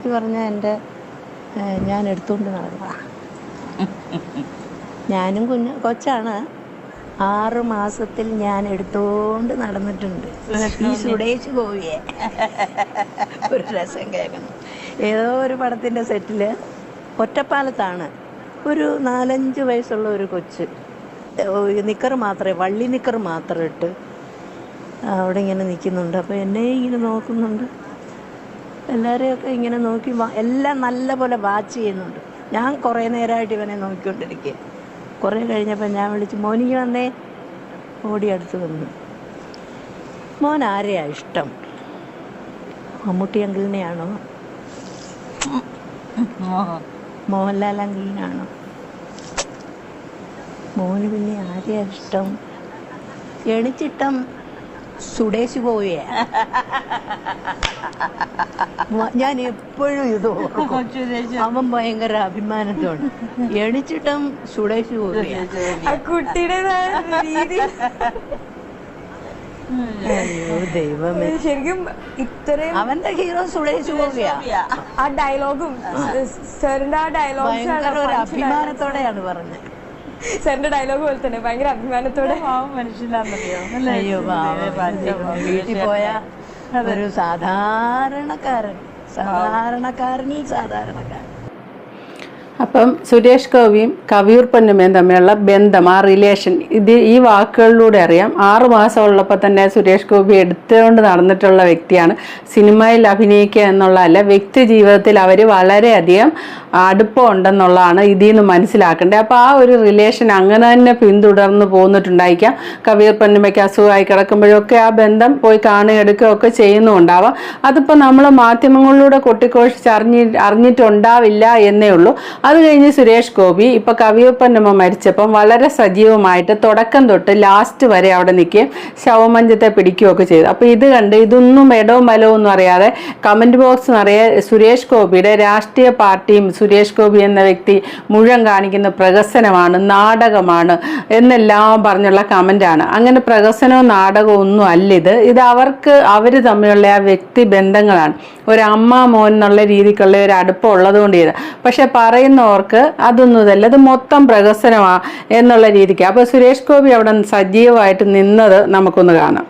ഇത് പറഞ്ഞാൽ എന്റെ ഞാൻ എടുത്തുകൊണ്ട് നടന്നതാണ് ഞാനും കുഞ്ഞ് കൊച്ചാണ്. ആറ് മാസത്തിൽ ഞാൻ എടുത്തോണ്ട് നടന്നിട്ടുണ്ട്. ഈ സുടേഷ് പോവിയെ ഒരു രസം കേൾക്കണം ഏതോ ഒരു പടത്തിന്റെ സെറ്റിൽ ഒറ്റപ്പാലത്താണ്. ഒരു നാലഞ്ച് വയസ്സുള്ള ഒരു കൊച്ച്. നിക്കർ മാത്രമേ വള്ളി നിക്കർ മാത്രം ഇട്ട് അവിടെ ഇങ്ങനെ നിൽക്കുന്നുണ്ട്. അപ്പോൾ എന്നെ ഇങ്ങനെ നോക്കുന്നുണ്ട്. എല്ലാവരെയൊക്കെ ഇങ്ങനെ നോക്കി എല്ലാം നല്ലപോലെ വാച്ച് ചെയ്യുന്നുണ്ട്. ഞാൻ കുറേ നേരമായിട്ട് ഇവനെ നോക്കിക്കൊണ്ടിരിക്കുക കുറേ കഴിഞ്ഞപ്പോൾ ഞാൻ വിളിച്ച് മോനിക്ക് വന്നേ. ഓടി അടുത്ത് വന്നു. മോൻ ആരെയാ ഇഷ്ടം? മമ്മൂട്ടി അങ്കിളിനെയാണോ? മോഹൻലാൽ അങ്കിളിനാണോ? മോന് പിന്നെ ആരെയാ ഇഷ്ടം? എണിച്ചിട്ടം സുടേശ് പോവേ ഞാൻ എപ്പോഴും ഇത് അവൻ ഭയങ്കര അഭിമാനത്തോട്. എണിച്ചിട്ടും സുടേഷ് പോവേ ദൈവമേ. ശരിക്കും ഇത്രയും അവന്റെ ഹീറോ സുടേഷ് പോവുകയാ ആ. ഡയലോഗും സാറിന്റെ ആ ഡയലോഗ് അഭിമാനത്തോടെയാണ് പറഞ്ഞത്. സാറിന്റെ ഡയലോഗ് പോലെ തന്നെ ഭയങ്കര അഭിമാനത്തോടെ. അയ്യോ. വീട്ടിൽ പോയ ഒരു സാധാരണക്കാരൻ. സാധാരണക്കാരനിൽ സാധാരണക്കാരൻ. അപ്പം സുരേഷ് ഗോപിയും കവിയൂർ പൊന്നമ്മയും തമ്മിലുള്ള ബന്ധം ആ റിലേഷൻ ഇത് ഈ വാക്കുകളിലൂടെ അറിയാം. ആറു മാസം ഉള്ളപ്പോൾ തന്നെ സുരേഷ് ഗോപി എടുത്തുകൊണ്ട് നടന്നിട്ടുള്ള വ്യക്തിയാണ്. സിനിമയിൽ അഭിനയിക്കുക എന്നുള്ളതല്ല വ്യക്തി ജീവിതത്തിൽ അവർ വളരെയധികം അടുപ്പം ഉണ്ടെന്നുള്ളതാണ് ഇതിൽ നിന്ന് മനസ്സിലാക്കേണ്ടത്. അപ്പോൾ ആ ഒരു റിലേഷൻ അങ്ങനെ തന്നെ പിന്തുടർന്ന് പോന്നിട്ടുണ്ടായിരിക്കാം. കവിയർ പൊന്നമ്മയ്ക്ക് അസുഖമായി കിടക്കുമ്പോഴൊക്കെ ആ ബന്ധം പോയി കാണുകയെടുക്കുകയോ ഒക്കെ ചെയ്യുന്നുണ്ടാവാം. അതിപ്പോൾ നമ്മൾ മാധ്യമങ്ങളിലൂടെ കൊട്ടിക്കോഷിച്ച് അറിഞ്ഞി അറിഞ്ഞിട്ടുണ്ടാവില്ല എന്നേ ഉള്ളൂ. അത് കഴിഞ്ഞ് സുരേഷ് ഗോപി ഇപ്പൊ കവിയപ്പന്നമ്മ മരിച്ചപ്പം വളരെ സജീവമായിട്ട് തുടക്കം തൊട്ട് ലാസ്റ്റ് വരെ അവിടെ നിൽക്കുകയും ശവമഞ്ചത്തെ പിടിക്കുകയൊക്കെ ചെയ്തു. അപ്പോൾ ഇത് കണ്ട് ഇതൊന്നും ഇടവും ബലവും ഒന്നും അറിയാതെ കമന്റ് ബോക്സ് നിറയെ സുരേഷ് ഗോപിയുടെ രാഷ്ട്രീയ പാർട്ടിയും സുരേഷ് ഗോപി എന്ന വ്യക്തി മുഴുവൻ കാണിക്കുന്ന പ്രഹസനമാണ് നാടകമാണ് എന്നെല്ലാം പറഞ്ഞുള്ള കമന്റാണ് അങ്ങനെ പ്രഹസനവും നാടകവും ഒന്നും അല്ല ഇത് ഇത് അവർക്ക് അവർ തമ്മിലുള്ള ആ വ്യക്തി ബന്ധങ്ങളാണ്. ഒരു അമ്മ മോൻ എന്നുള്ള രീതിക്കുള്ള ഒരു അടുപ്പം ഉള്ളതുകൊണ്ട് ചെയ്ത. പക്ഷെ പറയുന്നവർക്ക് അതൊന്നും ഇതല്ല. ഇത് മൊത്തം പ്രഹസനമാണ് എന്നുള്ള രീതിക്ക്. അപ്പോൾ സുരേഷ് ഗോപി അവിടെ സജീവമായിട്ട് നിന്നത് നമുക്കൊന്ന് കാണാം.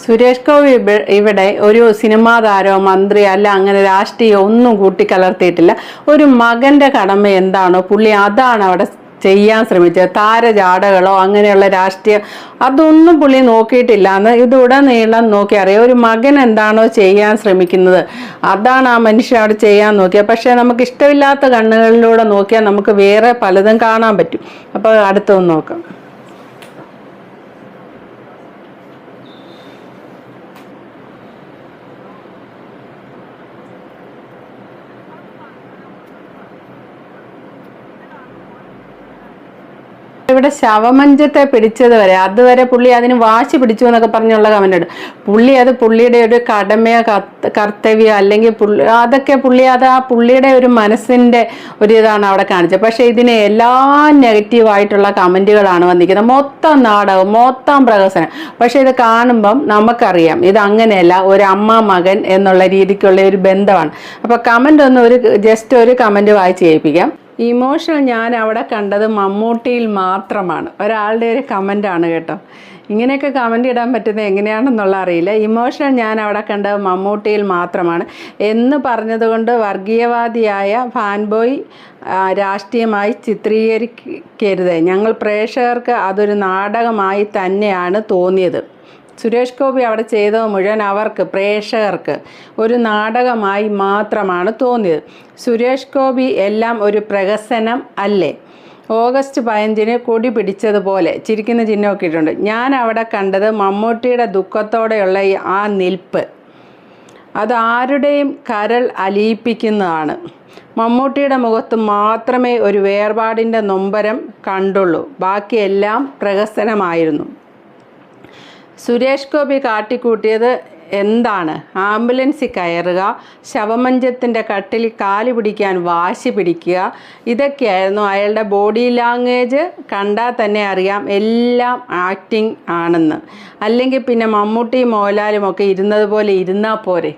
സുരേഷ് ഗോപി ഇവിടെ ഒരു സിനിമാ താരോ മന്ത്രി അല്ല അങ്ങനെ രാഷ്ട്രീയം ഒന്നും കൂട്ടിക്കലർത്തിയിട്ടില്ല ഒരു മകന്റെ കടമ എന്താണോ പുള്ളി അതാണ് അവിടെ ചെയ്യാൻ ശ്രമിച്ചത്. താരജാടകളോ അങ്ങനെയുള്ള രാഷ്ട്രീയം അതൊന്നും പുള്ളി നോക്കിയിട്ടില്ല. എന്ന് ഇതുടനീളം നോക്കി അറിയാം. ഒരു മകൻ എന്താണോ ചെയ്യാൻ ശ്രമിക്കുന്നത്. അതാണ് ആ മനുഷ്യൻ അവിടെ ചെയ്യാൻ നോക്കിയത്. പക്ഷേ നമുക്ക് ഇഷ്ടമില്ലാത്ത കണ്ണുകളിലൂടെ നോക്കിയാൽ നമുക്ക് വേറെ പലതും കാണാൻ പറ്റും. അപ്പോൾ അടുത്തൊന്ന് നോക്കാം. ഇവിടെ ശവമഞ്ചത്തെ പിടിച്ചത് വരെ അതുവരെ പുള്ളി അതിന് വാശി പിടിച്ചു എന്നൊക്കെ പറഞ്ഞുള്ള ഉണ്ട് പുള്ളി അത് പുള്ളിയുടെ ഒരു കടമയോ കർത്തവ്യോ അല്ലെങ്കിൽ പുള്ളി അതൊക്കെ പുള്ളി അത് ആ പുള്ളിയുടെ ഒരു മനസ്സിന്റെ ഒരു ഇതാണ് അവിടെ കാണിച്ചത്. പക്ഷെ ഇതിന് എല്ലാ നെഗറ്റീവായിട്ടുള്ള കമന്റുകളാണ് വന്നിരിക്കുന്നത്. മൊത്തം നാടകം മൊത്തം പ്രഹസനം. പക്ഷെ ഇത് കാണുമ്പം നമുക്കറിയാം ഇത് അങ്ങനെയല്ല ഒരു അമ്മ മകൻ എന്നുള്ള രീതിക്കുള്ള ഒരു ബന്ധമാണ്. അപ്പൊ കമന്റ് ഒന്ന് ഒരു ജസ്റ്റ് ഒരു കമന്റ് വായിച്ച് കേൾപ്പിക്കാം. ഇമോഷൻ ഞാൻ അവിടെ കണ്ടത് മമ്മൂട്ടിയിൽ മാത്രമാണ്. ഒരാളുടെ ഒരു കമന്റാണ് കേട്ടോ. ഇങ്ങനെയൊക്കെ കമന്റ് ഇടാൻ പറ്റുന്നത് എങ്ങനെയാണെന്നുള്ള അറിയില്ല. ഇമോഷണൽ ഞാൻ അവിടെ കണ്ടത് മമ്മൂട്ടിയിൽ മാത്രമാണ്. എന്ന് പറഞ്ഞതുകൊണ്ട് വർഗീയവാദിയായ ഫാൻബോയ് ബോയ് രാഷ്ട്രീയമായി ചിത്രീകരിക്കരുത്. ഞങ്ങൾ പ്രേക്ഷകർക്ക് അതൊരു നാടകമായി തന്നെയാണ് തോന്നിയത്. സുരേഷ് ഗോപി അവിടെ ചെയ്തത് മുഴുവൻ അവർക്ക് പ്രേക്ഷകർക്ക് ഒരു നാടകമായി മാത്രമാണ് തോന്നിയത്. സുരേഷ് ഗോപി എല്ലാം ഒരു പ്രഹസനം അല്ലേ? ഓഗസ്റ്റ് പതിനഞ്ചിന് കൊടി പിടിച്ചതുപോലെ ചിരിക്കുന്ന ചിഹ്നമൊക്കെ ഇട്ടിട്ടുണ്ട്. ഞാൻ അവിടെ കണ്ടത് മമ്മൂട്ടിയുടെ ദുഃഖത്തോടെയുള്ള ആ നിൽപ്പ്. അത് ആരുടെയും കരൾ അലിയിപ്പിക്കുന്നതാണ്. മമ്മൂട്ടിയുടെ മുഖത്ത് മാത്രമേ ഒരു വേർപാടിന്റെ നൊമ്പരം കണ്ടുള്ളൂ. ബാക്കിയെല്ലാം പ്രഹസനമായിരുന്നു. സുരേഷ് ഗോപി കാട്ടിക്കൂട്ടിയത് എന്താണ്? ആംബുലൻസിൽ കയറുക ശവമഞ്ചത്തിന്റെ കട്ടിൽ കാൽ പിടിക്കാൻ വാശി പിടിക്കുക ഇതൊക്കെയായിരുന്നു അയാളുടെ ബോഡി ലാംഗ്വേജ്. കണ്ടാൽ തന്നെ അറിയാം എല്ലാം ആക്ടിങ് ആണെന്ന്. അല്ലെങ്കിൽ പിന്നെ മമ്മൂട്ടിയും മോഹൻലാലും ഒക്കെ ഇരുന്നതുപോലെ ഇരുന്നാൽ പോരെ.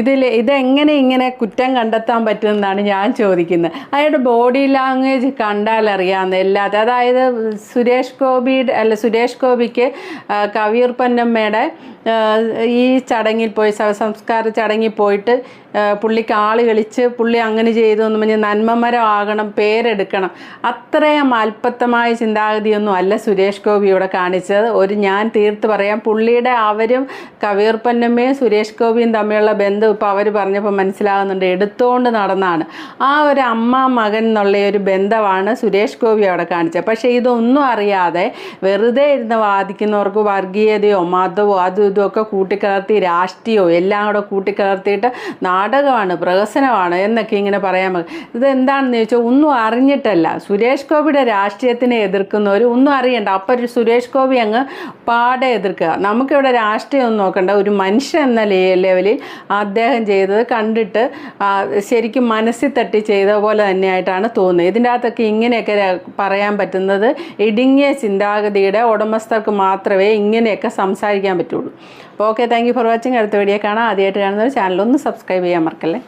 ഇതിൽ ഇതെങ്ങനെ ഇങ്ങനെ കുറ്റം കണ്ടെത്താൻ പറ്റുമെന്നാണ് ഞാൻ ചോദിക്കുന്നത്. അയാളുടെ ബോഡി ലാംഗ്വേജ് കണ്ടാൽ അറിയാവുന്ന എല്ലാത്ത അതായത് സുരേഷ് ഗോപിയുടെ അല്ല സുരേഷ് ഗോപിക്ക് കവിയൂർ പൊന്നമ്മയുടെ ഈ ചടങ്ങിൽ പോയി ശവസംസ്കാര ചടങ്ങിൽ പോയിട്ട് പുള്ളിക്ക് ആൾ കളിച്ച് പുള്ളി അങ്ങനെ ചെയ്തു എന്ന് പറഞ്ഞ് നന്മമരം ആകണം പേരെടുക്കണം. അത്രയും അല്പത്തമായ ചിന്താഗതിയൊന്നും അല്ല സുരേഷ് ഗോപി ഇവിടെ കാണിച്ചത്. ഒരു ഞാൻ തീർത്ത് പറയാം പുള്ളിയുടെ അവരും കവിയൂർ പൊന്നമ്മയും സുരേഷ് ഗോപിയും തമ്മിലുള്ള ബന്ധം ഇപ്പോൾ അവർ പറഞ്ഞപ്പോൾ മനസ്സിലാകുന്നുണ്ട് എടുത്തുകൊണ്ട് നടന്നാണ്. ആ ഒരു അമ്മ മകൻ എന്നുള്ള ഒരു ബന്ധമാണ് സുരേഷ് ഗോപി അവിടെ കാണിച്ചത്. പക്ഷേ ഇതൊന്നും അറിയാതെ വെറുതെ ഇരുന്ന് വാദിക്കുന്നവർക്ക് വർഗീയതയോ മതമോ അതും ഇതും ഒക്കെ കൂട്ടിക്കലർത്തി രാഷ്ട്രീയവും എല്ലാം കൂടെ കൂട്ടിക്കലർത്തിയിട്ട് നാടകമാണ് പ്രഹസനമാണ് എന്നൊക്കെ ഇങ്ങനെ പറയാൻ മതി ഇത് എന്താണെന്ന് ചോദിച്ചാൽ ഒന്നും അറിഞ്ഞിട്ടല്ല. സുരേഷ് ഗോപിയുടെ രാഷ്ട്രീയത്തിനെ എതിർക്കുന്നവർ ഒന്നും അറിയണ്ട. അപ്പം ഒരു സുരേഷ് ഗോപി അങ്ങ് പാടെ എതിർക്കുക. നമുക്കിവിടെ രാഷ്ട്രീയം ഒന്നും നോക്കണ്ട. ഒരു മനുഷ്യൻ എന്ന ലെവലിൽ അദ്ദേഹം ചെയ്തത് കണ്ടിട്ട് ശരിക്കും മനസ്സിൽ തട്ടി ചെയ്ത പോലെ തന്നെയായിട്ടാണ് തോന്നുന്നത്. ഇതിന്റെ അകത്തൊക്കെ ഇങ്ങനെയൊക്കെ പറയാൻ പറ്റുന്നത് ഇടുങ്ങിയ ചിന്താഗതിയുടെ ഉടമസ്ഥർക്ക് മാത്രമേ ഇങ്ങനെയൊക്കെ സംസാരിക്കാൻ പറ്റുള്ളൂ. അപ്പോൾ okay thank you for watching അടുത്ത വീഡിയോ കാണാം. ആദ്യമായിട്ട് കാണുന്നവർ ചാനൽ ഒന്ന് സബ്സ്ക്രൈബ് ചെയ്യാൻ മറക്കല്ലേ?